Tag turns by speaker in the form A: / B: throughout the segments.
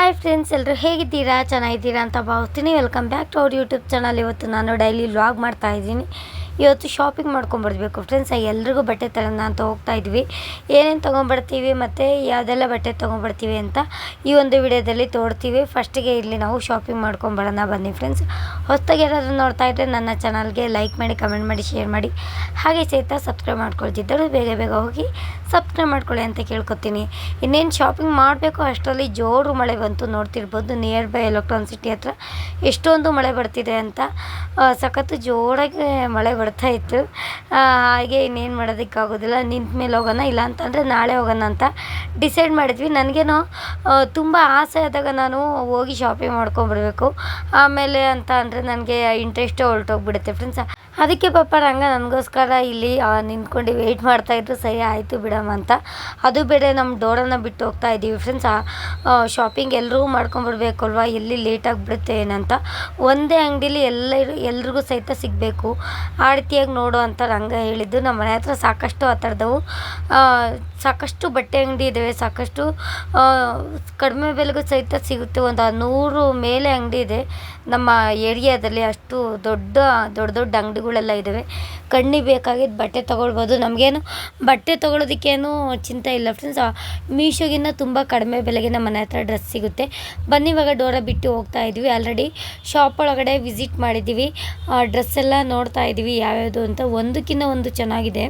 A: Hi friends ಎಲ್ಲರೂ ಹೇಗಿದ್ದೀರಾ? ಚೆನ್ನಾಗಿದ್ದೀರಾ ಅಂತ ಭಾವಿಸ್ತೀನಿ. ವೆಲ್ಕಮ್ ಬ್ಯಾಕ್ ಟು ಅವ್ರ ಯೂಟ್ಯೂಬ್ ಚಾನಲ್ ಇವತ್ತು ನಾನು ಡೈಲಿ ವ್ಲಾಗ್ ಮಾಡ್ತಾ ಇದ್ದೀನಿ. ಇವತ್ತು ಶಾಪಿಂಗ್ ಮಾಡ್ಕೊಂಬರ್ಬೇಕು ಫ್ರೆಂಡ್ಸ್ ಎಲ್ರಿಗೂ ಬಟ್ಟೆ ತರೋಣ ಅಂತ ಹೋಗ್ತಾ ಇದ್ವಿ. ಏನೇನು ತೊಗೊಂಬರ್ತೀವಿ ಮತ್ತು ಯಾವುದೆಲ್ಲ ಬಟ್ಟೆ ತೊಗೊಂಬರ್ತೀವಿ ಅಂತ ಈ ಒಂದು ವಿಡಿಯೋದಲ್ಲಿ ತೋರ್ತೀವಿ. ಫಸ್ಟಿಗೆ ಇಲ್ಲಿ ನಾವು ಶಾಪಿಂಗ್ ಮಾಡ್ಕೊಂಬರೋಣ ಬನ್ನಿ ಫ್ರೆಂಡ್ಸ್ ಹೊಸ್ದಾಗಿ ಯಾರಾದರೂ ನೋಡ್ತಾ ಇದ್ದರೆ ನನ್ನ ಚಾನಲ್ಗೆ ಲೈಕ್ ಮಾಡಿ ಕಮೆಂಟ್ ಮಾಡಿ ಶೇರ್ ಮಾಡಿ. ಹಾಗೆ ಸಹಿತ ಸಬ್ಸ್ಕ್ರೈಬ್ ಮಾಡ್ಕೊಳ್ತಿದ್ದರು ಬೇಗ ಬೇಗ ಹೋಗಿ ಸಬ್ಸ್ಕ್ರೈಬ್ ಮಾಡ್ಕೊಳ್ಳಿ ಅಂತ ಕೇಳ್ಕೊತೀನಿ. ಇನ್ನೇನು ಶಾಪಿಂಗ್ ಮಾಡಬೇಕು ಅಷ್ಟರಲ್ಲಿ ಜೋರು ಮಳೆ ಬಂತು ನೋಡ್ತಿರ್ಬೋದು. ನಿಯರ್ ಬೈ ಎಲೆಕ್ಟ್ರಾನ್ ಸಿಟಿ ಹತ್ರ ಎಷ್ಟೊಂದು ಮಳೆ ಬರ್ತಿದೆ ಅಂತ ಸಖತ್ತು ಜೋರಾಗಿ ಮಳೆ ಬರ್ತಾ ಇತ್ತು ಆ, ಹಾಗೆ ಇನ್ನೇನು ಮಾಡೋದಕ್ಕಾಗೋದಿಲ್ಲ. ನಿಂತ ಮೇಲೆ ಹೋಗೋಣ ಇಲ್ಲ ಅಂತಂದರೆ ನಾಳೆ ಹೋಗೋಣ ಅಂತ ಡಿಸೈಡ್ ಮಾಡಿದ್ವಿ. ನನಗೇನೋ ತುಂಬ ಆಸೆ ಆದಾಗ ನಾನು ಹೋಗಿ ಶಾಪಿಂಗ್ ಮಾಡ್ಕೊಂಬರ್ಬೇಕು ಆಮೇಲೆ ಅಂತ ಅಂದರೆ ನನಗೆ ಇಂಟ್ರೆಸ್ಟೇ ಹೊರಟೋಗ್ಬಿಡುತ್ತೆ. ಫ್ರೆಂಡ್ಸ್ ಅದಕ್ಕೆ ಪಾಪ ರಂಗ ನನಗೋಸ್ಕರ ಇಲ್ಲಿ ನಿಂತ್ಕೊಂಡು ವೆಯ್ಟ್ ಮಾಡ್ತಾಯಿದ್ರು ಸರಿ, ಆಯಿತು ಬಿಡಮ್ಮ ಅಂತ. ಅದು ಬೇರೆ ನಮ್ಮ ಡೋರನ್ನು ಬಿಟ್ಟು ಹೋಗ್ತಾ ಇದ್ದೀವಿ. ಫ್ರೆಂಡ್ಸ್ ಶಾಪಿಂಗ್ ಎಲ್ಲರೂ ಮಾಡ್ಕೊಂಬರ್ಬೇಕು ಅಲ್ವಾ ಎಲ್ಲಿ ಲೇಟ್ ಆಗಿಬಿಡುತ್ತೆ ಏನಂತ. ಒಂದೇ ಅಂಗಡೀಲಿ ಎಲ್ಲ ಎಲ್ರಿಗೂ ಸಹಿತ ಸಿಗಬೇಕು. ಆ ರೀತಿಯಾಗಿ ನೋಡು ಅಂತ ರಂಗ ಹೇಳಿದ್ದು. ನಮ್ಮ ಮನೆ ಹತ್ರ ಸಾಕಷ್ಟು ಆ ಥರದವು ಸಾಕಷ್ಟು ಬಟ್ಟೆ ಅಂಗಡಿ ಇದ್ದಾವೆ ಸಾಕಷ್ಟು ಕಡಿಮೆ ಬೆಲೆಗೂ ಸಹಿತ ಸಿಗುತ್ತೆ. ಒಂದು ನೂರು ಮೇಲೆ ಅಂಗಡಿ ಇದೆ. ನಮ್ಮ ಏರಿಯಾದಲ್ಲಿ ಅಷ್ಟು ದೊಡ್ಡ ದೊಡ್ಡ ದೊಡ್ಡ ಅಂಗಡಿಗಳೆಲ್ಲ ಇದ್ದಾವೆ ಕಣ್ಣಿಗೆ ಬೇಕಾಗಿದ್ದು ಬಟ್ಟೆ ತೊಗೊಳ್ಬೋದು. ನಮಗೇನು ಬಟ್ಟೆ ತೊಗೊಳೋದಕ್ಕೇನು ಚಿಂತೆ ಇಲ್ಲ ಫ್ರೆಂಡ್ಸ್ ಮೀಶೋಗಿನ್ನ ತುಂಬ ಕಡಿಮೆ ಬೆಲೆಗೆ ನಮ್ಮ ಮನೆ ಹತ್ರ ಡ್ರೆಸ್ ಸಿಗುತ್ತೆ. ಬನ್ನಿ, ಇವಾಗ ಡೋರ ಬಿಟ್ಟು ಹೋಗ್ತಾ ಇದ್ವಿ. ಆಲ್ರೆಡಿ ಶಾಪ್ ಒಳಗಡೆ ವಿಸಿಟ್ ಮಾಡಿದ್ದೀವಿ. ಡ್ರೆಸ್ ಎಲ್ಲ ನೋಡ್ತಾ ಇದ್ದೀವಿ. ಯಾವ್ಯಾವುದು ಅಂತ. ಒಂದಕ್ಕಿಂತ ಒಂದು ಚೆನ್ನಾಗಿದೆ.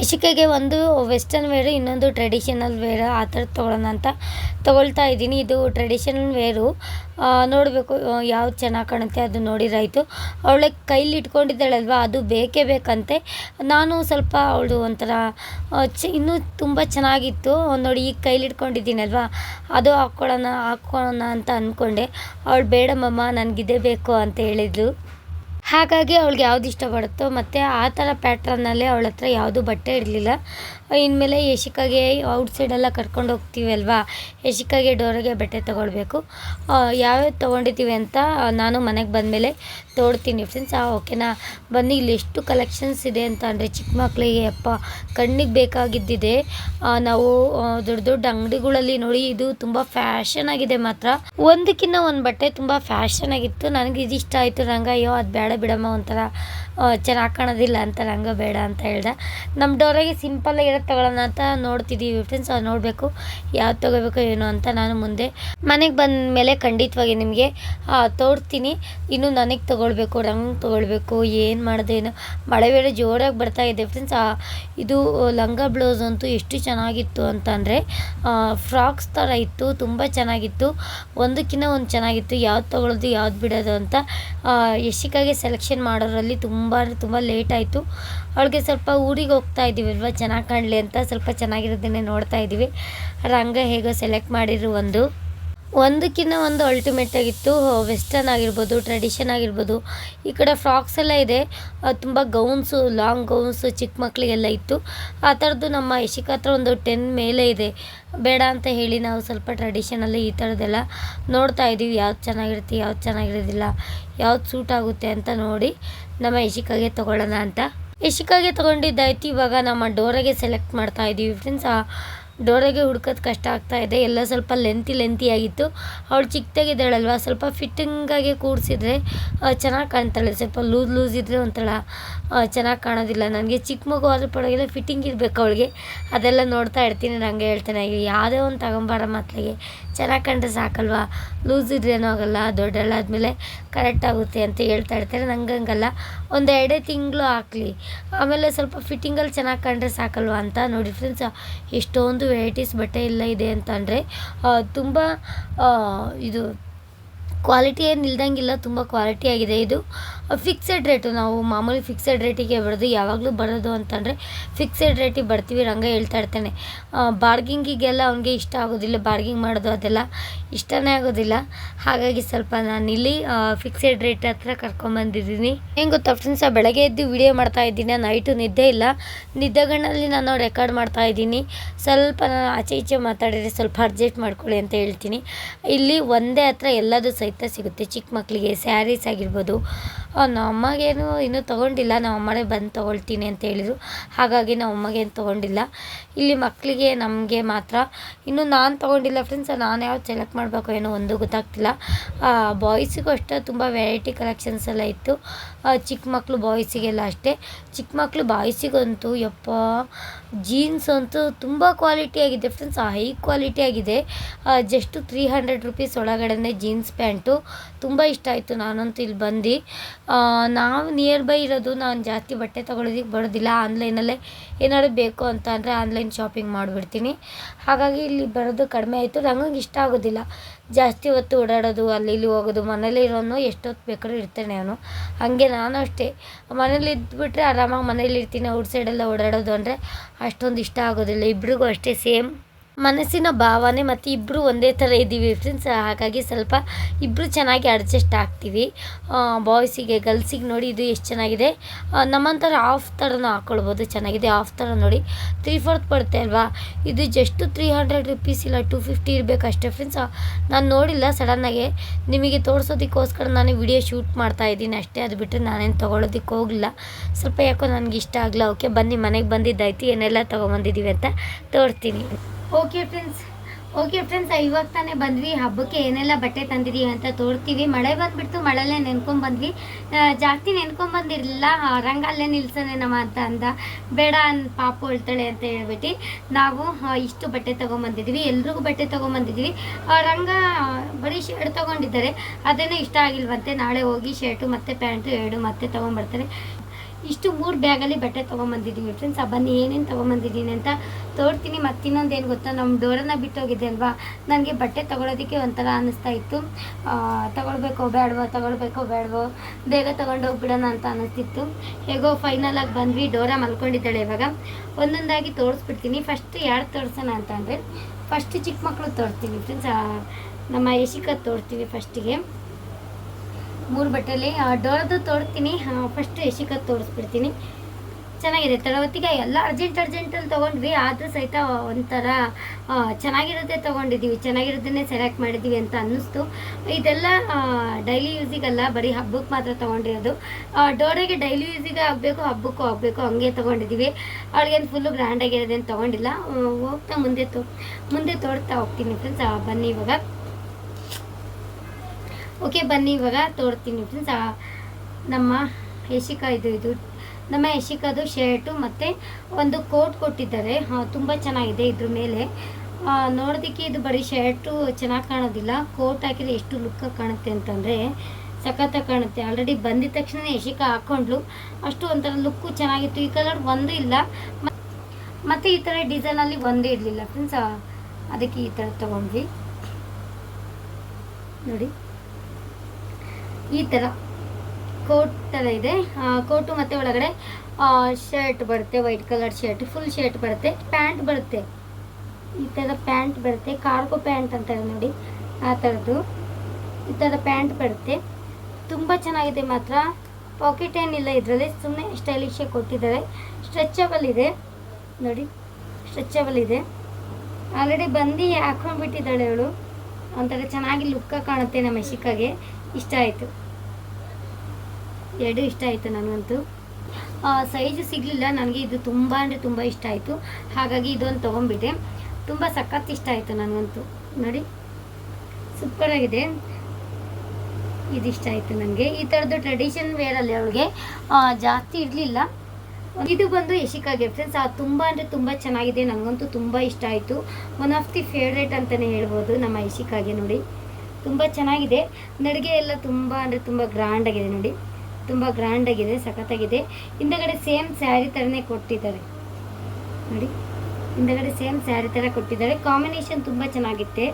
A: ಯಶಿಕೆಗೆ ಒಂದು ವೆಸ್ಟರ್ನ್ ವೇರು, ಇನ್ನೊಂದು ಟ್ರೆಡಿಷನಲ್ ವೇರ್, ಆ ಥರದ್ದು ತೊಗೊಳ್ಳೋಣ ಅಂತ ತೊಗೊಳ್ತಾ ಇದ್ದೀನಿ. ಇದು ಟ್ರೆಡಿಷನಲ್ ವೇರು. ನೋಡಬೇಕು ಯಾವ್ದು ಚೆನ್ನಾಗಿ ಕಾಣುತ್ತೆ ಅದು ನೋಡಿರಾಯಿತು ಅವಳೆ ಕೈಲಿ ಇಟ್ಕೊಂಡಿದ್ದಾಳಲ್ವ, ಅದು ಬೇಕೇ ಬೇಕಂತೆ. ನಾನು ಸ್ವಲ್ಪ ಅವಳು ಒಂಥರ ಚ, ಇನ್ನೂ ತುಂಬ ಚೆನ್ನಾಗಿತ್ತು. ನೋಡಿ, ಈಗ ಕೈಲಿ ಇಟ್ಕೊಂಡಿದ್ದೀನಲ್ವ, ಅದು ಹಾಕ್ಕೊಳ್ಳೋಣ ಹಾಕ್ಕೊಳ್ಳೋಣ ಅಂತ ಅಂದ್ಕೊಂಡೆ ಅವಳು ಬೇಡ ಮಮ್ಮ ನನಗಿದೇ ಬೇಕು ಅಂತ ಹೇಳಿದ್ಲು. ಹಾಗಾಗಿ ಅವಳಿಗೆ ಯಾವ್ದು ಇಷ್ಟಪಡುತ್ತೋ ಮತ್ತು ಆ ಥರ ಪ್ಯಾಟ್ರನ್ನಲ್ಲೇ ಅವಳ ಹತ್ರ ಯಾವುದೂ ಬಟ್ಟೆ ಇರಲಿಲ್ಲ ಇನ್ಮೇಲೆ ಯಶಿಕಾಗೆ ಔಟ್ಸೈಡೆಲ್ಲ ಕರ್ಕೊಂಡು ಹೋಗ್ತೀವಿ ಅಲ್ವಾ ಯಶಿಕಾಗೆ ಡೋರಿಗೆ ಬಟ್ಟೆ ತೊಗೊಳ್ಬೇಕು. ಯಾವ್ಯಾವ ತೊಗೊಂಡಿದ್ದೀವಿ ಅಂತ ನಾನು ಮನೆಗೆ ಬಂದಮೇಲೆ ತೋಡ್ತೀನಿ ಫ್ರೆಂಡ್ಸ್ ಓಕೆನಾ ಬನ್ನಿ, ಇಲ್ಲಿ ಎಷ್ಟು ಕಲೆಕ್ಷನ್ಸ್ ಇದೆ ಅಂತ ಅಂದರೆ ಚಿಕ್ಕ ಮಕ್ಕಳಿಗೆ ಅಪ್ಪ ಕಣ್ಣಿಗೆ ಬೇಕಾಗಿದ್ದಿದೆ. ನಾವು ದೊಡ್ಡ ದೊಡ್ಡ ಅಂಗಡಿಗಳಲ್ಲಿ ನೋಡಿ ಇದು ತುಂಬ ಫ್ಯಾಷನ್ ಆಗಿದೆ ಮಾತ್ರ. ಒಂದಕ್ಕಿಂತ ಒಂದು ಬಟ್ಟೆ ತುಂಬ ಫ್ಯಾಷನ್ ಆಗಿತ್ತು. ನನಗೆ ಇದು ಇಷ್ಟ ಆಯಿತು. ರಂಗ ಅಯ್ಯೋ, ಅದು ಬೇಡ ಬಿಡಮ್ಮ ಒಂಥರ ಚೆನ್ನಾಗಿ ಕಾಣೋದಿಲ್ಲ ಅಂತ ರಂಗ ಬೇಡ ಅಂತ ಹೇಳ್ದೆ. ನಮ್ಮ ಡೋರಾಗೆ ಸಿಂಪಲ್ ಇರೋದು ತಗೊಳ್ಳೋಣ ಅಂತ ನೋಡ್ತಿದ್ದೀವಿ ಫ್ರೆಂಡ್ಸ್ ಅದು ನೋಡಬೇಕು ಯಾವ್ದು ತೊಗೋಬೇಕು ಏನು ಅಂತ ನಾನು ಮುಂದೆ. ಮನೆಗೆ ಬಂದ ಮೇಲೆ ಖಂಡಿತವಾಗಿ ನಿಮಗೆ ತೋರಿಸ್ತೀನಿ. ಇನ್ನು ನನಗೆ ತೊಗೊಳ್ಬೇಕು ರಂಗ್ ತೊಗೊಳ್ಬೇಕು, ಏನು ಮಾಡೋದು ಏನು. ಮಳೆ ಬೇರೆ ಜೋರಾಗಿ ಬರ್ತಾ ಇದೆ ಫ್ರೆಂಡ್ಸ್ ಇದು ಲಂಗ ಬ್ಲೌಸ್ ಅಂತೂ ಎಷ್ಟು ಚೆನ್ನಾಗಿತ್ತು ಅಂತಂದರೆ ಫ್ರಾಕ್ಸ್ ಥರ ಇತ್ತು, ತುಂಬ ಚೆನ್ನಾಗಿತ್ತು. ಒಂದಕ್ಕಿಂತ ಒಂದು ಚೆನ್ನಾಗಿತ್ತು, ಯಾವ್ದು ತೊಗೊಳೋದು, ಯಾವ್ದು ಬಿಡೋದು ಅಂತ. ಯಶಿಕಾಗೆ ಸೆಲೆಕ್ಷನ್ ಮಾಡೋರಲ್ಲಿ ತುಂಬ ತುಂಬ ಲೇಟ್ ಆಯಿತು. ಅವಳಿಗೆ ಸ್ವಲ್ಪ ಊರಿಗೆ ಹೋಗ್ತಾ ಇದ್ದೀವಿ ಅಲ್ವಾ ಚೆನ್ನಾಗಿ ಕಾಣಲಿ ಅಂತ ಸ್ವಲ್ಪ ಚೆನ್ನಾಗಿರೋದನ್ನೇ ನೋಡ್ತಾ ಇದ್ದೀವಿ. ರಂಗ ಹೇಗೋ ಸೆಲೆಕ್ಟ್ ಮಾಡಿರೋ ಒಂದು. ಒಂದಕ್ಕಿಂತ ಒಂದು ಅಲ್ಟಿಮೇಟ್ ಆಗಿತ್ತು. ವೆಸ್ಟರ್ನ್ ಆಗಿರ್ಬೋದು ಟ್ರೆಡಿಷನ್ ಆಗಿರ್ಬೋದು. ಈ ಕಡೆ ಫ್ರಾಕ್ಸ್ ಎಲ್ಲ ಇದೆ. ತುಂಬ ಗೌನ್ಸು ಲಾಂಗ್ ಗೌನ್ಸು ಚಿಕ್ಕ ಮಕ್ಕಳಿಗೆಲ್ಲ ಇತ್ತು. ಆ ಥರದ್ದು ನಮ್ಮ ಯಶಿಕ ಹತ್ರ ಒಂದು ಟೆನ್ ಮೇಲೆ ಇದೆ. ಬೇಡ ಅಂತ ಹೇಳಿ ನಾವು ಸ್ವಲ್ಪ ಟ್ರೆಡಿಷನಲ್ಲಿ ಈ ಥರದ್ದೆಲ್ಲ ನೋಡ್ತಾ ಇದ್ದೀವಿ. ಯಾವ್ದು ಚೆನ್ನಾಗಿರುತ್ತೆ, ಯಾವ್ದು ಚೆನ್ನಾಗಿರೋದಿಲ್ಲ, ಯಾವ್ದು ಸೂಟ್ ಆಗುತ್ತೆ ಅಂತ ನೋಡಿ ನಮ್ಮ ಯಶಿಕಾಗೆ ತೊಗೊಳ್ಳೋಣ ಅಂತ. ಯಶಿಕಾಗೆ ತೊಗೊಂಡಿದ್ದಾಯ್ತು ಇವಾಗ ನಮ್ಮ ಡೋರಾಗೆ ಸೆಲೆಕ್ಟ್ ಮಾಡ್ತಾ ಇದ್ದೀವಿ ಫ್ರೆಂಡ್ಸ್ ಆ ಡೋರಾಗೆ ಹುಡ್ಕೋದು ಕಷ್ಟ ಆಗ್ತಾ ಇದೆ. ಎಲ್ಲ ಸ್ವಲ್ಪ ಲೆಂತಿ ಲೆಂತಿ ಆಗಿತ್ತು. ಅವಳು ಚಿಕ್ಕದಾಗಿದ್ದಾಳಲ್ವ ಸ್ವಲ್ಪ ಫಿಟ್ಟಿಂಗಾಗಿ ಕೂಡಿಸಿದ್ರೆ ಚೆನ್ನಾಗಿ ಕಾಣ್ತಾಳೆ. ಸ್ವಲ್ಪ ಲೂಸ್ ಲೂಸ್ ಇದ್ದರೆ ಒಂಥರ ಚೆನ್ನಾಗಿ ಕಾಣೋದಿಲ್ಲ. ನನಗೆ ಚಿಕ್ಕ ಮಗು ಆದ್ರೂ ಫಿಟ್ಟಿಂಗ್ ಇರಬೇಕು ಅವಳಿಗೆ. ಅದೆಲ್ಲ ನೋಡ್ತಾ ಇರ್ತೀನಿ, ನಂಗೆ ಹೇಳ್ತೇನೆ. ಈಗ ಯಾವುದೇ ಒಂದು ತಗೊಂಬಾರ ಮಕ್ಕಳಿಗೆ ಚೆನ್ನಾಗಿ ಕಂಡ್ರೆ ಸಾಕಲ್ವಾ? ಲೂಸ್ ಇದ್ರೇನೂ ಆಗಲ್ಲ, ದೊಡ್ಡಳಾದ್ಮೇಲೆ ಕರೆಕ್ಟ್ ಆಗುತ್ತೆ ಅಂತ ಹೇಳ್ತಾ ಇರ್ತಾರೆ. ನಂಗೆ ಹಂಗಲ್ಲ. ಒಂದು ಎರಡೇ ತಿಂಗಳು ಹಾಕ್ಲಿ ಆಮೇಲೆ ಸ್ವಲ್ಪ ಫಿಟ್ಟಿಂಗಲ್ಲಿ ಚೆನ್ನಾಗಿ ಕಂಡ್ರೆ ಸಾಕಲ್ವಾ ಅಂತ ನೋಡಿ ಫ್ರೆಂಡ್ಸ್ ಎಷ್ಟೊಂದು ವೆರೈಟೀಸ್ ಬಟ್ಟೆ ಎಲ್ಲ ಇದೆ ಅಂತ ಅಂದರೆ ತುಂಬ ಇದು ಕ್ವಾಲಿಟಿ ಏನು ಇಲ್ದಂಗಿಲ್ಲ, ತುಂಬ ಕ್ವಾಲಿಟಿ ಆಗಿದೆ ಇದು. ಫಿಕ್ಸೆಡ್ ರೇಟು ನಾವು ಮಾಮೂಲಿ ಫಿಕ್ಸೆಡ್ ರೇಟಿಗೆ ಬರೋದು ಯಾವಾಗಲೂ ಬರೋದು ಅಂತಂದರೆ ಫಿಕ್ಸೆಡ್ ರೇಟಿಗೆ ಬರ್ತೀವಿ ರಂಗ ಹೇಳ್ತಾ ಇರ್ತಾನೆ. ಬಾರ್ಗಿಂಗಿಗೆಲ್ಲ ಅವ್ನಿಗೆ ಇಷ್ಟ ಆಗೋದಿಲ್ಲ ಬಾರ್ಗಿಂಗ್ ಮಾಡೋದು ಅದೆಲ್ಲ ಇಷ್ಟನೇ ಆಗೋದಿಲ್ಲ. ಹಾಗಾಗಿ ಸ್ವಲ್ಪ ನಾನು ಇಲ್ಲಿ ಫಿಕ್ಸೆಡ್ ರೇಟ್ ಹತ್ರ ಕರ್ಕೊಂಬಂದಿದ್ದೀನಿ. ಹೆಂಗೆ ಗೊತ್ತಾ ಫ್ರೆಂಡ್ಸ್ ಬೆಳಗ್ಗೆ ಎದ್ದು ವಿಡಿಯೋ ಮಾಡ್ತಾ ಇದ್ದೀನಿ ನೈಟು ನಿದ್ದೆ ಇಲ್ಲ. ನಿದ್ದೆಗಣ್ಣಲ್ಲಿ ನಾನು ರೆಕಾರ್ಡ್ ಮಾಡ್ತಾ ಇದ್ದೀನಿ. ಸ್ವಲ್ಪ ನಾನು ಆಚೆ ಈಚೆ ಮಾತಾಡಿದರೆ ಸ್ವಲ್ಪ ಅಡ್ಜಸ್ಟ್ ಮಾಡ್ಕೊಳ್ಳಿ ಅಂತ ಹೇಳ್ತೀನಿ. ಇಲ್ಲಿ ಒಂದೇ ಹತ್ರ ಎಲ್ಲದೂ ಸಹಿತ ಸಿಗುತ್ತೆ. ಚಿಕ್ಕ ಮಕ್ಕಳಿಗೆ ಸ್ಯಾರೀಸ್ ಆಗಿರ್ಬೋದು ನಮ್ಮ ಅಮ್ಮಗೇನು ಇನ್ನೂ ತೊಗೊಂಡಿಲ್ಲ, ನಮ್ಮ ಅಮ್ಮನೇ ಬಂದು ತೊಗೊಳ್ತೀನಿ ಅಂತ ಹೇಳಿದರು. ಹಾಗಾಗಿ ನಮ್ಮ ಅಮ್ಮಗೇನು ತೊಗೊಂಡಿಲ್ಲ. ಇಲ್ಲಿ ಮಕ್ಕಳಿಗೆ ನಮಗೆ ಮಾತ್ರ ಇನ್ನೂ ನಾನು ತೊಗೊಂಡಿಲ್ಲ ಫ್ರೆಂಡ್ಸ್ ನಾನು ಯಾವ್ದು ಸೆಲೆಕ್ಟ್ ಮಾಡಬೇಕು ಏನೋ ಒಂದು ಗೊತ್ತಾಗ್ತಿಲ್ಲ. ಬಾಯ್ಸಿಗೂ ಅಷ್ಟೇ ತುಂಬ ವೆರೈಟಿ ಕಲೆಕ್ಷನ್ಸ್ ಎಲ್ಲ ಇತ್ತು. ಚಿಕ್ಕ ಮಕ್ಕಳು ಬಾಯ್ಸಿಗೆಲ್ಲ ಅಷ್ಟೇ. ಚಿಕ್ಕ ಮಕ್ಕಳು ಬಾಯ್ಸಿಗಂತೂ ಯಪ್ಪ ಜೀನ್ಸ್ ಅಂತೂ ತುಂಬ ಕ್ವಾಲಿಟಿ ಆಗಿದೆ ಫ್ರೆಂಡ್ಸ್ ಹೈ ಕ್ವಾಲಿಟಿ ಆಗಿದೆ. ಜಸ್ಟು ತ್ರೀ ಹಂಡ್ರೆಡ್ ರುಪೀಸ್ ಒಳಗಡೆ ಜೀನ್ಸ್ ಪ್ಯಾಂಟು. ತುಂಬ ಇಷ್ಟ ಆಯಿತು ನಾನಂತೂ ಇಲ್ಲಿ ಬಂದು. ನಾವು ನಿಯರ್ ಬೈ ಇರೋದು, ನಾನು ಜಾಸ್ತಿ ಬಟ್ಟೆ ತೊಗೊಳೋದಕ್ಕೆ ಬರೋದಿಲ್ಲ. ಆನ್ಲೈನಲ್ಲೇ ಏನಾದ್ರು ಬೇಕು ಅಂತ ಅಂದರೆ ಆನ್ಲೈನ್ ಶಾಪಿಂಗ್ ಮಾಡಿಬಿಡ್ತೀನಿ. ಹಾಗಾಗಿ ಇಲ್ಲಿ ಬರೋದು ಕಡಿಮೆ ಆಯಿತು. ನನಗೆ ಇಷ್ಟ ಆಗೋದಿಲ್ಲ. ಜಾಸ್ತಿ ಹೊತ್ತು ಓಡಾಡೋದು, ಅಲ್ಲಿ ಇಲ್ಲಿ ಹೋಗೋದು, ಮನೇಲಿ ಇರೋನು ಎಷ್ಟೊತ್ತು ಬೇಕಾದ್ರೂ ಇರ್ತೇನೆ ಅವನು. ಹಾಗೆ ನಾನು ಅಷ್ಟೇ. ಮನೇಲಿ ಇದ್ದುಬಿಟ್ರೆ ಆರಾಮಾಗಿ ಮನೇಲಿ ಇರ್ತೀನಿ, ಔಟ್ ಸೈಡೆಲ್ಲ ಓಡಾಡೋದು ಅಂದರೆ ಅಷ್ಟೊಂದು ಇಷ್ಟ ಆಗೋದಿಲ್ಲ. ಇಬ್ರಿಗೂ ಅಷ್ಟೇ ಸೇಮ್. ಮನಸ್ಸಿನ ಭಾವನೆ ಮತ್ತು ಇಬ್ಬರು ಒಂದೇ ಥರ ಇದ್ದೀವಿ ಫ್ರೆಂಡ್ಸ್ ಹಾಗಾಗಿ ಸ್ವಲ್ಪ ಇಬ್ಬರು ಚೆನ್ನಾಗಿ ಅಡ್ಜಸ್ಟ್ ಆಗ್ತೀವಿ. ಬಾಯ್ಸಿಗೆ ಗರ್ಲ್ಸಿಗೆ ನೋಡಿ ಇದು ಎಷ್ಟು ಚೆನ್ನಾಗಿದೆ. ನಮ್ಮಂಥರ ಆಫ್ ಥರನೂ ಹಾಕ್ಕೊಳ್ಬೋದು ಚೆನ್ನಾಗಿದೆ. ಆಫ್ ಥರ ನೋಡಿ. ತ್ರೀ ಫೋರ್ತ್ ಬರುತ್ತೆ ಅಲ್ವಾ? ಇದು ಜಸ್ಟ್ ತ್ರೀ ಹಂಡ್ರೆಡ್ ರುಪೀಸ್ ಇಲ್ಲ ಟು ಫಿಫ್ಟಿ ಇರಬೇಕು ಅಷ್ಟೇ ಫ್ರೆಂಡ್ಸ್ ನಾನು ನೋಡಿಲ್ಲ ಸಡನ್ನಾಗಿ ನಿಮಗೆ ತೋರಿಸೋದಕ್ಕೋಸ್ಕರ ನಾನು ವಿಡಿಯೋ ಶೂಟ್ ಮಾಡ್ತಾ ಇದ್ದೀನಿ ಅಷ್ಟೇ. ಅದು ಬಿಟ್ಟರೆ ನಾನೇನು ತೊಗೊಳೋದಕ್ಕೆ ಹೋಗಿಲ್ಲ ಸ್ವಲ್ಪ ಯಾಕೋ ನನಗೆ ಇಷ್ಟ ಆಗಲ್ಲ ಓಕೆ ಬನ್ನಿ, ಮನೆಗೆ ಬಂದಿದ್ದಾಯ್ತು. ಏನೆಲ್ಲ ತೊಗೊಂಬಂದಿದ್ದೀವಿ ಅಂತ ತೋರಿಸ್ತೀನಿ. ಓಕೆ ಫ್ರೆಂಡ್ಸ್ ಓಕೆ ಫ್ರೆಂಡ್ಸ್ ಇವಾಗ ತಾನೇ ಬಂದ್ವಿ. ಹಬ್ಬಕ್ಕೆ ಏನೆಲ್ಲ ಬಟ್ಟೆ ತಂದಿದ್ದೀವಿ ಅಂತ ತೋರ್ತೀವಿ. ಮಳೆ ಬಂದುಬಿಡ್ತು ಮಳೆಲ್ಲೇ ನೆನ್ಕೊಂಡ್ ಬಂದ್ವಿ. ಆ, ಜಾಸ್ತಿ ನೆನ್ಕೊಂಡ್ ಬಂದಿರಲಿಲ್ಲ. ರಂಗ ಅಲ್ಲೇ ನಿಲ್ಸೋಣ ನಮ್ಮ ಅಂತ ಅಂದ. ಬೇಡ ಅನ್ ಪಾಪು ಹೇಳ್ತಾಳೆ ಅಂತ ಹೇಳ್ಬಿಟ್ಟು ನಾವು ಇಷ್ಟು ಬಟ್ಟೆ ತೊಗೊಂಬಂದಿದ್ವಿ. ಎಲ್ರಿಗೂ ಬಟ್ಟೆ ತೊಗೊಂಬಂದಿದ್ವಿ. ಆ, ರಂಗ ಬರೀ ಶರ್ಟ್ ತೊಗೊಂಡಿದ್ದಾರೆ. ಅದೇನೂ ಇಷ್ಟ ಆಗಿಲ್ವಂತೆ. ನಾಳೆ ಹೋಗಿ ಶರ್ಟು ಮತ್ತು ಪ್ಯಾಂಟು ಎರಡು ಮತ್ತೆ ತೊಗೊಂಬರ್ತಾರೆ. ಇಷ್ಟು ಮೂರು ಬ್ಯಾಗಲ್ಲಿ ಬಟ್ಟೆ ತೊಗೊಂಬಂದಿದ್ದೀವಿ. ಫ್ರೆಂಡ್ಸ್ ಬನ್ನಿ ಏನೇನು ತೊಗೊಂಬಂದಿದ್ದೀನಿ ಅಂತ ತೋರ್ತೀನಿ, ಮತ್ತಿನ್ನೊಂದು ಏನು ಗೊತ್ತಾ? ನಮ್ಮ ಡೋರನ್ನ ಬಿಟ್ಟೋಗಿದೆ ಅಲ್ವಾ? ನನಗೆ ಬಟ್ಟೆ ತೊಗೊಳೋದಕ್ಕೆ ಒಂಥರ ಅನ್ನಿಸ್ತಾ ಇತ್ತು. ತಗೊಳ್ಬೇಕೋ ಬೇಡವೋ ತಗೊಳ್ಬೇಕೋ ಬೇಡವೋ ಬೇಗ ತೊಗೊಂಡೋಗ್ಬಿಡೋಣ ಅಂತ ಅನ್ನಿಸ್ತಿತ್ತು ಹೇಗೋ ಫೈನಲ್ ಆಗಿ ಬಂದ್ವಿ ಡೋರ ಮಲ್ಕೊಂಡಿದ್ದಾಳೆ ಇವಾಗ. ಒಂದೊಂದಾಗಿ ತೋರಿಸ್ಬಿಡ್ತೀನಿ. ಫಸ್ಟ್ ಯಾರು ತೋರಿಸೋಣ ಅಂತ ಅಂದರೆ ಫಸ್ಟ್ ಚಿಕ್ಕ ಮಕ್ಕಳು ತೋರ್ತೀನಿ ಫ್ರೆಂಡ್ಸ್ ನಮ್ಮ ಯಶಿಕ ತೋರಿಸ್ತೀವಿ ಫಸ್ಟಿಗೆ ಮೂರು ಬಟ್ಟೆಯಲ್ಲಿ ಡೋರದು ತೋರ್ತೀನಿ ಫಸ್ಟ್ ಯಶಿಕ ತೋರಿಸ್ಬಿಡ್ತೀನಿ. ಚೆನ್ನಾಗಿದೆ. ತಡವತ್ತಿಗೆ ಎಲ್ಲ ಅರ್ಜೆಂಟ್ ಅರ್ಜೆಂಟಲ್ಲಿ ತೊಗೊಂಡ್ವಿ. ಆದರೂ ಸಹಿತ ಒಂಥರ ಚೆನ್ನಾಗಿರೋದೇ ತೊಗೊಂಡಿದ್ದೀವಿ. ಚೆನ್ನಾಗಿರೋದನ್ನೇ ಸೆಲೆಕ್ಟ್ ಮಾಡಿದ್ದೀವಿ ಅಂತ ಅನ್ನಿಸ್ತು. ಇದೆಲ್ಲ ಡೈಲಿ ಯೂಸಿಗಲ್ಲ ಬರೀ ಹಬ್ಬಕ್ಕೆ ಮಾತ್ರ ತೊಗೊಂಡಿರೋದು. ಡೋರಿಗೆ ಡೈಲಿ ಯೂಸಿಗೆ ಆಗಬೇಕು, ಹಬ್ಬಕ್ಕೂ ಆಗಬೇಕು, ಹಂಗೆ ತೊಗೊಂಡಿದ್ದೀವಿ. ಅವಳಿಗೇನು ಫುಲ್ಲು ಗ್ರ್ಯಾಂಡಾಗಿರೋದೇನು ತೊಗೊಂಡಿಲ್ಲ. ಹೋಗ್ತಾ ಮುಂದೆ ತೋ, ಮುಂದೆ ತೋಡ್ತಾ ಹೋಗ್ತೀನಿ ಫ್ರೆಂಡ್ಸ್ ಬನ್ನಿ ಇವಾಗ. ಓಕೆ ಬನ್ನಿ ಇವಾಗ. ತೋರ್ತೀನಿ ಫ್ರೆಂಡ್ಸ್ ನಮ್ಮ ಯಶಿಕಾ ಇದು ಇದು. ನಮ್ಮ ಯಶಿಕಾದು ಶರ್ಟು ಮತ್ತು ಒಂದು ಕೋಟ್ ಕೊಟ್ಟಿದ್ದಾರೆ. ತುಂಬ ಚೆನ್ನಾಗಿದೆ ಇದ್ರ ಮೇಲೆ. ನೋಡೋದಕ್ಕೆ ಇದು ಬರೀ ಶರ್ಟು ಚೆನ್ನಾಗಿ ಕಾಣೋದಿಲ್ಲ. ಕೋಟ್ ಹಾಕಿದ್ರೆ ಎಷ್ಟು ಲುಕ್ಕಾಗಿ ಕಾಣುತ್ತೆ ಅಂತಂದರೆ ಸಖತ್ತಾಗಿ ಕಾಣುತ್ತೆ. ಆಲ್ರೆಡಿ ಬಂದಿದ ತಕ್ಷಣ ಯಶಿಕ ಹಾಕ್ಕೊಂಡ್ಲು ಅಷ್ಟು ಒಂಥರ ಲುಕ್ಕು ಚೆನ್ನಾಗಿತ್ತು. ಈ ಕಲರ್ ಒಂದು ಇಲ್ಲ. ಮತ್ತು ಈ ಥರ ಡಿಸೈನಲ್ಲಿ ಒಂದೇ ಇರಲಿಲ್ಲ ಫ್ರೆಂಡ್ಸ್ ಅದಕ್ಕೆ ಈ ಥರ ತೊಗೊಂಡ್ವಿ. ನೋಡಿ. ಈ ಥರ ಕೋಟ್ ಥರ ಇದೆ. ಕೋಟು ಮತ್ತು ಒಳಗಡೆ ಶರ್ಟ್ ಬರುತ್ತೆ white colour shirt full shirt ಬರುತ್ತೆ ಪ್ಯಾಂಟ್ ಬರುತ್ತೆ. ಈ ಥರ ಪ್ಯಾಂಟ್ ಬರುತ್ತೆ ಕಾರ್ಗೋ ಪ್ಯಾಂಟ್ ಅಂತಾರೆ ನೋಡಿ, ಆ ಥರದ್ದು ಈ ಥರ ಪ್ಯಾಂಟ್ ಬರುತ್ತೆ. ತುಂಬ ಚೆನ್ನಾಗಿದೆ ಮಾತ್ರ. ಪಾಕೆಟ್ ಏನಿಲ್ಲ ಇದರಲ್ಲಿ ಸುಮ್ಮನೆ ಸ್ಟೈಲಿಶಾಗಿ ಕೊಟ್ಟಿದ್ದಾರೆ. ಸ್ಟ್ರೆಚಬಲ್ ಇದೆ. ನೋಡಿ ಸ್ಟ್ರೆಚಬಲ್ ಇದೆ. ಆಲ್ರೆಡಿ ಬಂದು ಹಾಕೊಂಡ್ಬಿಟ್ಟಿದ್ದಾಳೆ ಅವಳು. ಒಂಥರ ಚೆನ್ನಾಗಿ ಲುಕ್ಕಾಗಿ ಕಾಣುತ್ತೆ ನಮ್ಮ ಶಿಕ್ಕಗೆ ಇಷ್ಟ ಆಯಿತು. ಎರಡು ಇಷ್ಟ ಆಯಿತು ನನಗಂತೂ. ಸೈಜ್ ಸಿಗಲಿಲ್ಲ. ನನಗೆ ಇದು ತುಂಬ ಅಂದರೆ ತುಂಬ ಇಷ್ಟ ಆಯಿತು. ಹಾಗಾಗಿ ಇದೊಂದು ತೊಗೊಂಬಿಟ್ಟೆ ತುಂಬ ಸಖತ್ ಇಷ್ಟ ಆಯಿತು ನನಗಂತೂ. ನೋಡಿ ಸೂಪರಾಗಿದೆ ಇದು ಇಷ್ಟ ಆಯಿತು ನನಗೆ. ಈ ಥರದ್ದು ಟ್ರೆಡಿಷನ್ ವೇರಲ್ಲಿ ಅವಳಿಗೆ ಜಾಸ್ತಿ ಇರಲಿಲ್ಲ. ಇದು ಬಂದು ಯಶಿಕಾಗೆ ಫ್ರೆಂಡ್ಸ್ ಅದು ತುಂಬ ಅಂದರೆ ತುಂಬ ಚೆನ್ನಾಗಿದೆ. ನನಗಂತೂ ತುಂಬ ಇಷ್ಟ ಆಯಿತು. ಒನ್ ಆಫ್ ದಿ ಫೇವ್ರೇಟ್ ಅಂತಲೇ ಹೇಳ್ಬೋದು ನಮ್ಮ ಯಶಿಕಾಗೆ, ನೋಡಿ. ತುಂಬ ಚೆನ್ನಾಗಿದೆ. ನಡಿಗೆ ಎಲ್ಲ ತುಂಬ ಅಂದರೆ ತುಂಬ ಗ್ರ್ಯಾಂಡ್ ಆಗಿದೆ, ನೋಡಿ. ತುಂಬ ಗ್ರ್ಯಾಂಡ್ ಆಗಿದೆ, ಸಖತ್ತಾಗಿದೆ. ಹಿಂದಗಡೆ ಸೇಮ್ ಸ್ಯಾರಿ ಥರನೇ ಕೊಟ್ಟಿದ್ದಾರೆ. ನೋಡಿ, ಹಿಂದಗಡೆ ಸೇಮ್ ಸ್ಯಾರಿ ಥರ ಕೊಟ್ಟಿದ್ದಾರೆ. ಕಾಂಬಿನೇಷನ್ ತುಂಬ ಚೆನ್ನಾಗಿತ್ತೆ.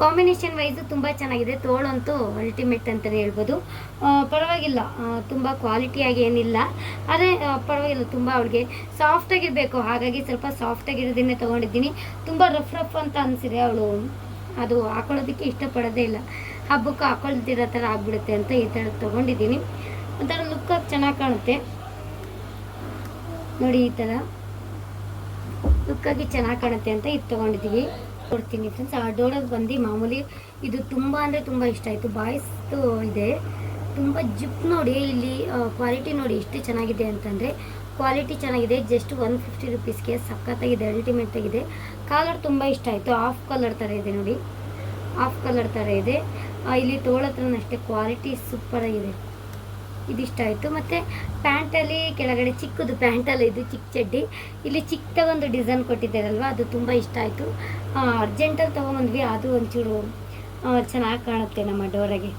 A: ಕಾಂಬಿನೇಷನ್ ವೈಸು ತುಂಬ ಚೆನ್ನಾಗಿದೆ. ತೋಳಂತೂ ಅಲ್ಟಿಮೇಟ್ ಅಂತಲೇ ಹೇಳ್ಬೋದು. ಪರವಾಗಿಲ್ಲ. ತುಂಬ ಕ್ವಾಲಿಟಿಯಾಗಿ ಏನಿಲ್ಲ. ಆದರೆ ಪರವಾಗಿಲ್ಲ, ತುಂಬ ಅವಳಿಗೆ ಸಾಫ್ಟಾಗಿರಬೇಕು ಹಾಗಾಗಿ ಸ್ವಲ್ಪ ಸಾಫ್ಟಾಗಿರೋದನ್ನೇ ತೊಗೊಂಡಿದ್ದೀನಿ. ತುಂಬ ರಫ್ ರಫ್ ಅಂತ ಅನಿಸಿದೆ ಅವಳು. ಅದು ಹಾಕೊಳ್ಳೋದಕ್ಕೆ ಇಷ್ಟಪಡೋದೇ ಇಲ್ಲ. ಹಬ್ಬಕ್ಕೆ ಹಾಕೊಳ್ತಿರೋ ಥರ ಆಗ್ಬಿಡುತ್ತೆ ಅಂತ ಈ ಥರ ತೊಗೊಂಡಿದ್ದೀನಿ. ಒಂಥರ ಲುಕ್ಕಾಗಿ ಚೆನ್ನಾಗಿ ಕಾಣುತ್ತೆ. ನೋಡಿ ಈ ಥರ. ಲುಕ್ಕಾಗಿ ಚೆನ್ನಾಗಿ ಕಾಣುತ್ತೆ ಅಂತ ಇದು ತೊಗೊಂಡಿದ್ದೀವಿ. ಕೊಡ್ತೀನಿ ಫ್ರೆಂಡ್ಸ್ ಆ ಡೋಳಗೆ ಬಂದು ಮಾಮೂಲಿ ಇದು ತುಂಬ ಅಂದರೆ ತುಂಬ ಇಷ್ಟ ಆಯಿತು. ಬಾಯ್ಸ್ದು ಇದೆ. ತುಂಬ ಜಿಪ್ ನೋಡಿ, ಇಲ್ಲಿ ಕ್ವಾಲಿಟಿ ನೋಡಿ ಎಷ್ಟು ಚೆನ್ನಾಗಿದೆ ಅಂತಂದರೆ ಕ್ವಾಲಿಟಿ ಚೆನ್ನಾಗಿದೆ. ಜಸ್ಟ್ ಒನ್ ಫಿಫ್ಟಿ ರುಪೀಸ್ಗೆ ಸಖತ್ತಾಗಿದೆ ಅಲ್ಟಿಮೇಟ್ ಆಗಿದೆ. ಕಾಲರ್ ತುಂಬ ಇಷ್ಟ ಆಯಿತು. ಆಫ್ ಕಲರ್ ಥರ ಇದೆ ನೋಡಿ. ಆಫ್ ಕಲರ್ ಥರ ಇದೆ. ಇಲ್ಲಿ ತೋಳ ಹತ್ರನೂ ಅಷ್ಟೇ. ಕ್ವಾಲಿಟಿ ಸೂಪರಾಗಿದೆ ಇದಿಷ್ಟ ಆಯಿತು ಮತ್ತು ಪ್ಯಾಂಟಲ್ಲಿ ಕೆಳಗಡೆ ಚಿಕ್ಕದು ಪ್ಯಾಂಟಲ್ಲಿ ಇದು, ಚಿಕ್ಕ ಚಡ್ಡಿ. ಇಲ್ಲಿ ಚಿಕ್ಕದೊಂದು ಡಿಸೈನ್ ಕೊಟ್ಟಿದ್ದಾರಲ್ವ? ಅದು ತುಂಬ ಇಷ್ಟ ಆಯಿತು. ಅರ್ಜೆಂಟಲ್ಲಿ ತೊಗೊಂಬಂದ್ವಿ. ಅದು ಒಂಚೂರು ಚೆನ್ನಾಗಿ ಕಾಣುತ್ತೆ ನಮ್ಮ ಡೋರಾಗೆ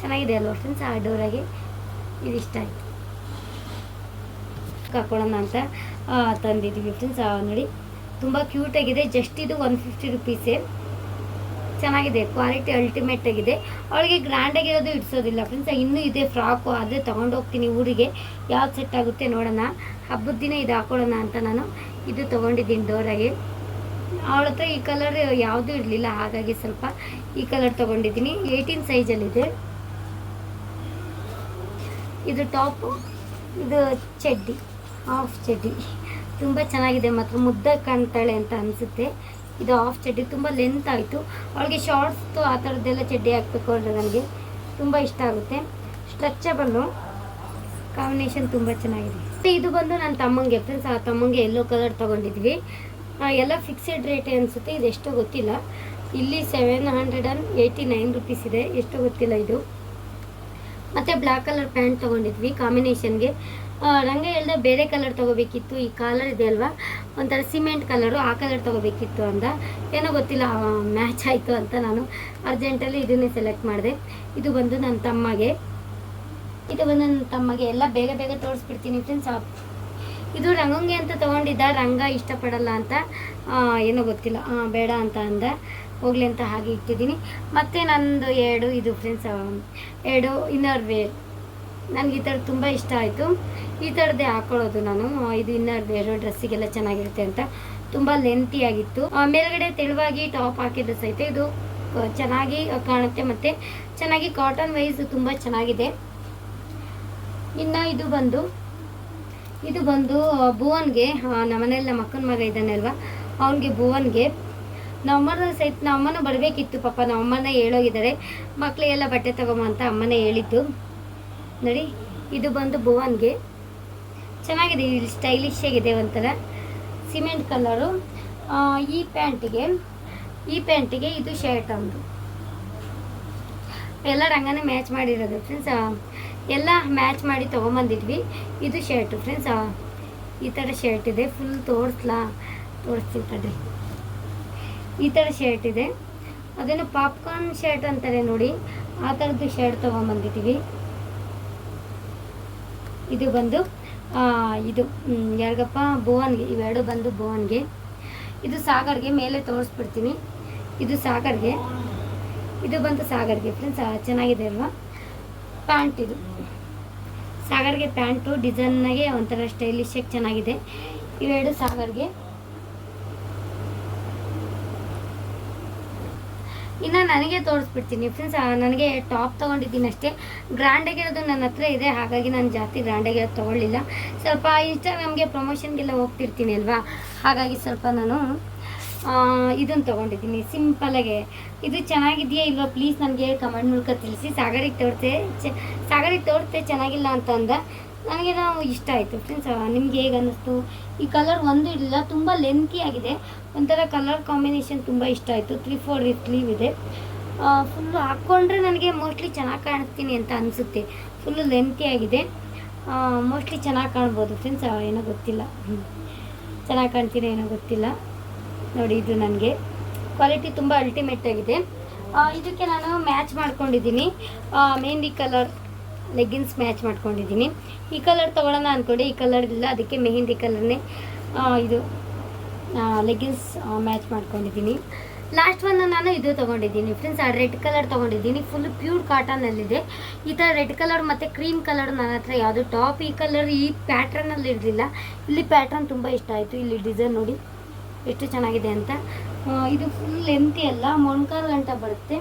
A: ಚೆನ್ನಾಗಿದೆ ಅಲ್ವ ಫ್ರೆಂಡ್ಸ್ ಆ ಡೋರಾಗೆ ಇದಿಷ್ಟ ಆಯಿತು. ಹಾಕೊಳ್ಳೋಣ ಅಂತ ತಂದಿದ್ದೀವಿ ಫ್ರೆಂಡ್ಸ್ ನೋಡಿ. ತುಂಬ ಕ್ಯೂಟಾಗಿದೆ ಜಸ್ಟ್ ಇದು ಒನ್ ಫಿಫ್ಟಿ ರುಪೀಸೇ ಚೆನ್ನಾಗಿದೆ ಕ್ವಾಲಿಟಿ ಅಲ್ಟಿಮೇಟ್ ಆಗಿದೆ. ಅವಳಿಗೆ ಗ್ರ್ಯಾಂಡಾಗಿರೋದು ಇಡ್ಸೋದಿಲ್ಲ ಫ್ರೆಂಡ್ಸ್ ಇನ್ನೂ ಇದೆ ಫ್ರಾಕು ಅದೇ ತೊಗೊಂಡೋಗ್ತೀನಿ ಊರಿಗೆ. ಯಾವ್ದು ಸೆಟ್ ಆಗುತ್ತೆ ನೋಡೋಣ. ಹಬ್ಬದ ದಿನ ಇದು ಹಾಕೊಳ್ಳೋಣ ಅಂತ ನಾನು ಇದು ತೊಗೊಂಡಿದ್ದೀನಿ ಡೋರಾಗಿ ಅವಳ ಹತ್ರ ಈ ಕಲರ್ ಯಾವುದೂ ಇರಲಿಲ್ಲ ಹಾಗಾಗಿ ಸ್ವಲ್ಪ ಈ ಕಲರ್ ತೊಗೊಂಡಿದ್ದೀನಿ. ಏಯ್ಟೀನ್ ಸೈಜಲ್ಲಿದೆ ಇದು. ಟಾಪು ಇದು ಚಡ್ಡಿ ಹಾಫ್ ಚಡ್ಡಿ. ತುಂಬ ಚೆನ್ನಾಗಿದೆ, ಮಾತ್ರ ಮುದ್ದಾಗಿ ಕಾಣ್ತಾಳೆ ಅಂತ ಅನಿಸುತ್ತೆ. ಇದು ಆಫ್ ಚಡ್ಡಿ, ತುಂಬ ಲೆಂತ್ ಆಯಿತು. ಅವಳಿಗೆ ಶಾರ್ಟ್ಸ್ದು ಆ ಥರದ್ದೆಲ್ಲ ಚಡ್ಡಿ ಹಾಕಬೇಕು ಅಂದರೆ ನನಗೆ ತುಂಬ ಇಷ್ಟ ಆಗುತ್ತೆ. ಸ್ಟ್ರೆಚಬಲ್ಲು ಕಾಂಬಿನೇಷನ್ ತುಂಬ ಚೆನ್ನಾಗಿದೆ. ಮತ್ತು ಇದು ಬಂದು ನನ್ನ ತಮ್ಮಂಗೆ ಫ್ರೆಂಡ್ಸ್ ಆ ತಮ್ಮಂಗೆ ಎಲ್ಲೋ ಕಲರ್ ತೊಗೊಂಡಿದ್ವಿ. ಎಲ್ಲ ಫಿಕ್ಸೆಡ್ ರೇಟ್ ಅನಿಸುತ್ತೆ, ಇದು ಎಷ್ಟೋ ಗೊತ್ತಿಲ್ಲ. ಇಲ್ಲಿ seven hundred and eighty nine rupees ಇದೆ, ಎಷ್ಟೋ ಗೊತ್ತಿಲ್ಲ ಇದು. ಮತ್ತು ಬ್ಲ್ಯಾಕ್ ಕಲರ್ ಪ್ಯಾಂಟ್ ತೊಗೊಂಡಿದ್ವಿ ಕಾಂಬಿನೇಷನ್ಗೆ ರಂಗ ಹೇಳ್ದೆ ಬೇರೆ ಕಲರ್ ತೊಗೋಬೇಕಿತ್ತು, ಈ ಕಾಲರ್ ಇದೆ ಅಲ್ವಾ? ಒಂಥರ ಸಿಮೆಂಟ್ ಕಲರು ಆ ಕಲರ್ ತೊಗೋಬೇಕಿತ್ತು ಅಂದ. ಏನೋ ಗೊತ್ತಿಲ್ಲ ಮ್ಯಾಚ್ ಆಯಿತು ಅಂತ ನಾನು ಅರ್ಜೆಂಟಲ್ಲಿ ಇದನ್ನೇ ಸೆಲೆಕ್ಟ್ ಮಾಡಿದೆ. ಇದು ಬಂದು ನನ್ನ ತಮ್ಮಗೆ. ಇದು ಬಂದು ನನ್ನ ತಮ್ಮಗೆ. ಎಲ್ಲ ಬೇಗ ಬೇಗ ತೋರಿಸ್ಬಿಡ್ತೀನಿ ಫ್ರೆಂಡ್ಸ್ ಇದು ರಂಗಂಗೆ ಅಂತ ತೊಗೊಂಡಿದ್ದ. ರಂಗ ಇಷ್ಟಪಡಲ್ಲ ಅಂತ ಏನೋ ಗೊತ್ತಿಲ್ಲ. ಬೇಡ ಅಂತ ಅಂದ. ಹೋಗ್ಲಿ ಅಂತ ಹಾಗೆ ಇಟ್ಟಿದ್ದೀನಿ. ಮತ್ತು ನಂದು ಎರಡು, ಇದು ಫ್ರೆಂಡ್ಸ್ ಎರಡು ಇನ್ನರ್ ವೇರ್ ನನಗೆ ಈ ಥರ ತುಂಬ ಇಷ್ಟ ಆಯಿತು. ಈ ಥರದ್ದೇ ಹಾಕೊಳ್ಳೋದು ನಾನು. ಇದು ಇನ್ನೂ ಬೇರೆ ಡ್ರೆಸ್ಸಿಗೆಲ್ಲ ಚೆನ್ನಾಗಿರುತ್ತೆ ಅಂತ. ತುಂಬ ಲೆಂತಿ ಆಗಿತ್ತು. ಮೇಲ್ಗಡೆ ತೆಳುವಾಗಿ ಟಾಪ್ ಹಾಕಿದ್ದು ಸಹಿತ ಇದು ಚೆನ್ನಾಗಿ ಕಾಣುತ್ತೆ ಮತ್ತು ಚೆನ್ನಾಗಿ ಕಾಟನ್ ವೈಸ್ ತುಂಬ ಚೆನ್ನಾಗಿದೆ. ಇನ್ನು ಇದು ಬಂದು ಇದು ಬಂದು ಭುವನ್ಗೆ ನಮ್ಮ ನಮ್ಮನೇಲಿ ನಮ್ಮ ಅಕ್ಕನ ಮಗ ಅಲ್ವಾ? ಅವನಿಗೆ ಭುವನ್ಗೆ. ನಮ್ಮನ ಸಹಿತ ನಮ್ಮನ ಬರಬೇಕಿತ್ತು ಪಾಪ, ನಮ್ಮನ್ನ ಹೇಳೋಗಿದ್ದಾರೆ. ಮಕ್ಕಳಿಗೆಲ್ಲ ಬಟ್ಟೆ ತಗೊಂಬ ಅಂತ ಅಮ್ಮನೇ ಹೇಳಿದ್ದು. ನೋಡಿ, ಇದು ಬಂದು ಭುವನ್ಗೆ. ಚೆನ್ನಾಗಿದೆ, ಇಲ್ಲಿ ಸ್ಟೈಲಿಶ್ ಆಗಿದೆ ಒಂಥರ ಸಿಮೆಂಟ್ ಕಲರು ಈ ಪ್ಯಾಂಟಿಗೆ ಈ ಪ್ಯಾಂಟಿಗೆ ಇದು ಶರ್ಟ್ ಒಂದು ಎಲ್ಲ ರಂಗನೇ ಮ್ಯಾಚ್ ಮಾಡಿರೋದು ಫ್ರೆಂಡ್ಸ್ ಎಲ್ಲ ಮ್ಯಾಚ್ ಮಾಡಿ ತೊಗೊಂಬಂದಿದ್ವಿ. ಇದು ಶರ್ಟು ಫ್ರೆಂಡ್ಸ್ ಈ ಥರ ಶರ್ಟ್ ಇದೆ. ಫುಲ್ ತೋರಿಸ್ಲಾ? ತೋರಿಸ್ತೀನಿ ತಡ್ರಿ. ಈ ಥರ ಶರ್ಟ್ ಇದೆ. ಅದನ್ನು ಪಾಪ್ಕಾರ್ನ್ ಶರ್ಟ್ ಅಂತಾರೆ ನೋಡಿ. ಆ ಥರದ್ದು ಶರ್ಟ್ ತೊಗೊಂಬಂದಿದ್ದೀವಿ. ಇದು ಬಂದು ಇದು ಯಾರಿಗಪ್ಪ? ಭುವನ್ಗೆ, ಇವೆರಡು ಬಂದು ಭುವನ್ಗೆ. ಇದು ಸಾಗರ್ಗೆ, ಮೇಲೆ ತೋರಿಸ್ಬಿಡ್ತೀನಿ. ಇದು ಸಾಗರ್ಗೆ. ಇದು ಬಂದು ಸಾಗರ್ಗೆ ಫ್ರೆಂಡ್ಸ್ ಚೆನ್ನಾಗಿದೆ ಅಲ್ವಾ? ಪ್ಯಾಂಟ್ ಇದು. ಸಾಗರ್ಗೆ ಪ್ಯಾಂಟು ಡಿಸೈನ್ನಾಗೆ ಒಂಥರ ಸ್ಟೈಲಿಶಾಗಿ ಚೆನ್ನಾಗಿದೆ. ಇವೆರಡು ಸಾಗರ್ಗೆ. ಇನ್ನು ನನಗೆ ತೋರಿಸ್ಬಿಡ್ತೀನಿ. ಫ್ರೆಂಡ್ಸ್ ನನಗೆ ಟಾಪ್ ತೊಗೊಂಡಿದ್ದೀನಿ ಅಷ್ಟೇ. ಗ್ರ್ಯಾಂಡಾಗಿರೋದು ನನ್ನ ಹತ್ರ ಇದೆ. ಹಾಗಾಗಿ ನಾನು ಜಾಸ್ತಿ ಗ್ರ್ಯಾಂಡಾಗಿರೋದು ತೊಗೊಳ್ಳಿಲ್ಲ. ಸ್ವಲ್ಪ ಇನ್ಸ್ಟಾಗ್ರಾಮ್ಗೆ ಪ್ರಮೋಷನ್ಗೆಲ್ಲ ಹೋಗ್ತಿರ್ತೀನಿ ಅಲ್ವಾ? ಹಾಗಾಗಿ ಸ್ವಲ್ಪ ನಾನು ಇದನ್ನು ತೊಗೊಂಡಿದ್ದೀನಿ. ಸಿಂಪಲಾಗೆ ಇದು ಚೆನ್ನಾಗಿದೆಯಾ ಇಲ್ವಾ? ಪ್ಲೀಸ್ ನನಗೆ ಕಮೆಂಟ್ ಮೂಲಕ ತಿಳಿಸಿ. ಸಾಗರಿಗೆ ತೋರ್ತೆ ಸಾಗರಿಗೆ ತೋರಿಸ್ತೆ ಚೆನ್ನಾಗಿಲ್ಲ ಅಂತ ಅಂದ. ನನಗೆ ನಾವು ಇಷ್ಟ ಆಯಿತು ಫ್ರೆಂಡ್ಸ್ ನಿಮ್ಗೆ ಹೇಗೆ ಅನ್ನಿಸ್ತು? ಈ ಕಲರ್ ಒಂದು ಇರಲಿಲ್ಲ ತುಂಬ ಲೆಂತಿ ಆಗಿದೆ. ಒಂಥರ ಕಲರ್ ಕಾಂಬಿನೇಷನ್ ತುಂಬ ಇಷ್ಟ ಆಯಿತು ತ್ರೀ ಫೋರ್ ಸ್ಲೀವ್ ಇದೆ. ಫುಲ್ಲು ಹಾಕ್ಕೊಂಡ್ರೆ ನನಗೆ ಮೋಸ್ಟ್ಲಿ ಚೆನ್ನಾಗಿ ಕಾಣಿಸ್ತೀನಿ ಅಂತ ಅನಿಸುತ್ತೆ. ಫುಲ್ಲು ಲೆಂತಿ ಆಗಿದೆ. ಮೋಸ್ಟ್ಲಿ ಚೆನ್ನಾಗಿ ಕಾಣ್ಬೋದು ಫ್ರೆಂಡ್ಸ್ ಏನೋ ಗೊತ್ತಿಲ್ಲ. ಚೆನ್ನಾಗಿ ಕಾಣ್ತೀನಿ ಏನೋ ಗೊತ್ತಿಲ್ಲ. ನೋಡಿ, ಇದು ನನಗೆ. ಕ್ವಾಲಿಟಿ ತುಂಬ ಅಲ್ಟಿಮೇಟ್ ಆಗಿದೆ. ಇದಕ್ಕೆ ನಾನು ಮ್ಯಾಚ್ ಮಾಡ್ಕೊಂಡಿದ್ದೀನಿ. ಮೆಹಂದಿ ಕಲರ್ ಲೆಗ್ಗಿನ್ಸ್ ಮ್ಯಾಚ್ ಮಾಡ್ಕೊಂಡಿದ್ದೀನಿ. ಈ ಕಲರ್ ತೊಗೊಳ್ಳೋಣ ಅಂದ್ಕೊಂಡೆ ಈ ಕಲರ್ ಇಲ್ಲ, ಅದಕ್ಕೆ ಮೆಹಂದಿ ಕಲರ್ನೇ ಇದು ಲೆಗ್ಗಿನ್ಸ್ ಮ್ಯಾಚ್ ಮಾಡ್ಕೊಂಡಿದ್ದೀನಿ. ಲಾಸ್ಟ್ ಒಂದು ನಾನು ಇದು ತೊಗೊಂಡಿದ್ದೀನಿ. ಫ್ರೆಂಡ್ಸ್ ಆ ರೆಡ್ ಕಲರ್ ತೊಗೊಂಡಿದ್ದೀನಿ. ಫುಲ್ ಪ್ಯೂರ್ ಕಾಟನಲ್ಲಿದೆ ಈ ಥರ ರೆಡ್ ಕಲರ್ ಮತ್ತು ಕ್ರೀಮ್ ಕಲರ್ ನನ್ನ ಹತ್ರ ಯಾವುದು ಟಾಪ್ ಈ ಕಲರ್ ಈ ಪ್ಯಾಟ್ರನಲ್ಲಿ ಇರಲಿಲ್ಲ. ಇಲ್ಲಿ ಪ್ಯಾಟ್ರನ್ ತುಂಬ ಇಷ್ಟ ಆಯಿತು. ಇಲ್ಲಿ ಡಿಸೈನ್ ನೋಡಿ ಎಷ್ಟು ಚೆನ್ನಾಗಿದೆ ಅಂತ. ಇದು ಫುಲ್ ಲೆಂತಿ ಅಲ್ಲ. ಮೊಣ್ಕಾಲು ಗಂಟ ಬರುತ್ತೆ.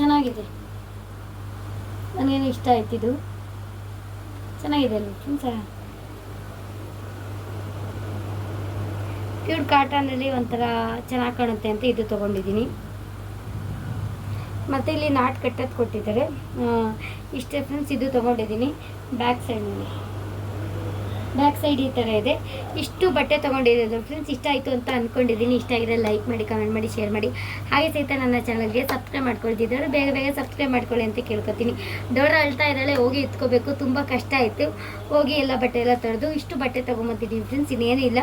A: ಚೆನ್ನಾಗಿದೆ. ನನಗೇನು ಇಷ್ಟ ಆಯ್ತು ಇದು? ಚೆನ್ನಾಗಿದೆ ಅಲ್ಲ ಪ್ಯೂರ್ ಕಾಟನಲ್ಲಿ ಒಂಥರ ಚೆನ್ನಾಗಿ ಕಾಣುತ್ತೆ ಅಂತ ಇದು ತೊಗೊಂಡಿದ್ದೀನಿ. ಮತ್ತು ಇಲ್ಲಿ ನಾಟ್ ಕಟ್ಟೋದು ಕೊಟ್ಟಿದ್ದಾರೆ. ಇಷ್ಟೇ ಫ್ರೆಂಡ್ಸ್ ಇದು ತೊಗೊಂಡಿದ್ದೀನಿ. ಬ್ಯಾಕ್ ಸೈಡ್ನಲ್ಲಿ ಬ್ಯಾಕ್ ಸೈಡ್ ಈ ಥರ ಇದೆ. ಇಷ್ಟು ಬಟ್ಟೆ ತೊಗೊಂಡಿರೋದು ಫ್ರೆಂಡ್ಸ್ ಇಷ್ಟ ಆಯಿತು ಅಂತ ಅಂದ್ಕೊಂಡಿದ್ದೀನಿ ಇಷ್ಟ ಆಗಿದ್ರೆ ಲೈಕ್ ಮಾಡಿ ಕಮೆಂಟ್ ಮಾಡಿ ಶೇರ್ ಮಾಡಿ. ಹಾಗೆ ಸಹಿತ ನನ್ನ ಚಾನಲ್ಗೆ ಸಬ್ಸ್ಕ್ರೈಬ್ ಮಾಡ್ಕೊಳ್ತಿದ್ದಾರೆ ಬೇಗ ಬೇಗ ಸಬ್ಸ್ಕ್ರೈಬ್ ಮಾಡ್ಕೊಳ್ಳಿ ಅಂತ ಕೇಳ್ಕೊತೀನಿ. ದೊಡ್ಡ ಅಳ್ತಾ ಇದ್ದಾಳೆ, ಹೋಗಿ ಎತ್ಕೋಬೇಕು. ತುಂಬ ಕಷ್ಟ ಆಯಿತು. ಹೋಗಿ ಎಲ್ಲ ಬಟ್ಟೆ ಎಲ್ಲ ತೊಳೆದು, ಇಷ್ಟು ಬಟ್ಟೆ ತೊಗೊಂಬಂದಿದ್ದೀನಿ ಫ್ರೆಂಡ್ಸ್ ಇನ್ನೇನಿಲ್ಲ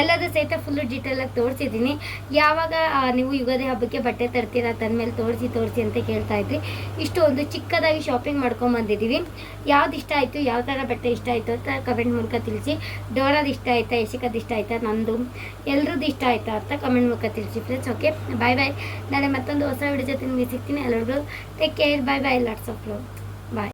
A: ಎಲ್ಲದೂ ಸಹಿತ ಫುಲ್ಲು ಡೀಟೇಲಾಗಿ ತೋರಿಸಿದ್ದೀನಿ. ಯಾವಾಗ ನೀವು ಯುಗಾದಿ ಹಬ್ಬಕ್ಕೆ ಬಟ್ಟೆ ತರ್ತೀರಾ ತಂದಮೇಲೆ ತೋರಿಸಿ ತೋರಿಸಿ ಅಂತ ಕೇಳ್ತಾ ಇದ್ರಿ. ಇಷ್ಟು ಒಂದು ಚಿಕ್ಕದಾಗಿ ಶಾಪಿಂಗ್ ಮಾಡ್ಕೊಂಬಂದಿದ್ದೀವಿ. ಯಾವ್ದು ಇಷ್ಟ ಆಯಿತು, ಯಾವ ಥರ ಬಟ್ಟೆ ಇಷ್ಟ ಆಯಿತು ಅಂತ ಕಮೆಂಟ್ ಮೂಲಕ ತಿಳಿಸಿ. ಡೋರಾದ ಇಷ್ಟ ಆಯ್ತಾ ಯಶಿಕದ ಇಷ್ಟ ಆಯ್ತಾ, ನಂದು? ಎಲ್ರದ್ದು ಇಷ್ಟ ಆಯ್ತಾ ಅಂತ ಕಮೆಂಟ್ ಮೂಲಕ ತಿಳಿಸಿ ಫ್ರೆಂಡ್ಸ್ ಓಕೆ ಬಾಯ್ ಬಾಯ್ ನಾಳೆ ಮತ್ತೊಂದು ಹೊಸ ವಿಡಿಯೋ ಜೊತೆ ನಿಮಗೆ ಸಿಗ್ತೀನಿ. ಎಲ್ಲರಿಗೂ take care bye bye lots of